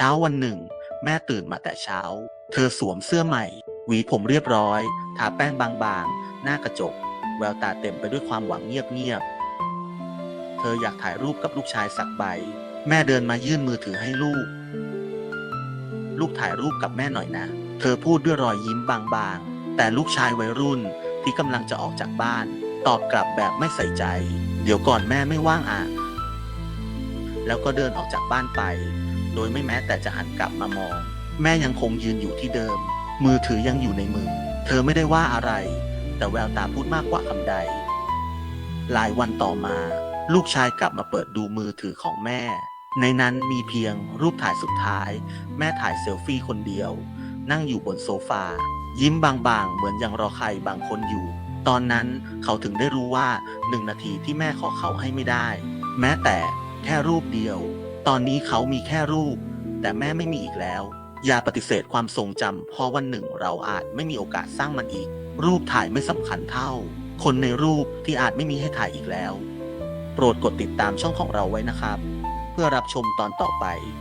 เช้าวันหนึ่ง แม่ตื่นมาแต่เช้า เธอสวมเสื้อใหม่ หวีผมเรียบร้อย ทาแป้งบางๆ หน้ากระจก แววตาเต็มไปด้วยความหวังเงียบๆ เธออยากถ่ายรูปกับลูกชายสักใบ แม่เดินมายื่นมือถือให้ลูก ลูกถ่ายรูปกับแม่หน่อยนะ เธอพูดด้วยรอยยิ้มบางๆ แต่ลูกชายวัยรุ่นที่กำลังจะออกจากบ้าน ตอบกลับแบบไม่ใส่ใจ เดี๋ยวก่อนแม่ไม่ว่างอะแล้วก็เดินออกจากบ้านไป โดยไม่แม้แต่จะหันกลับมามอง แม่ยังคงยืนอยู่ที่เดิม มือถือยังอยู่ในมือ เธอไม่ได้ว่าอะไร แต่แววตาพูดมากกว่าคำใด หลายวันต่อมา ลูกชายกลับมาเปิดดูมือถือของแม่ ในนั้นมีเพียงรูปถ่ายสุดท้าย แม่ถ่ายเซลฟี่คนเดียว นั่งอยู่บนโซฟา ยิ้มบางๆ เหมือนยังรอใครบางคนอยู่ ตอนนั้นเขาถึงได้รู้ว่าหนึ่งนาทีที่แม่ขอเขาให้ไม่ได้ แม้แต่แค่รูปเดียว ตอนนี้เขามีแค่รูป แต่แม่ไม่มีอีกแล้ว อย่าปฏิเสธความทรงจำเพราะวันหนึ่งเราอาจไม่มีโอกาสสร้างมันอีก รูปถ่ายไม่สำคัญเท่า คนในรูปที่อาจไม่มีให้ถ่ายอีกแล้ว โปรดกดติดตามช่องของเราไว้นะครับ เพื่อรับชมตอนต่อไป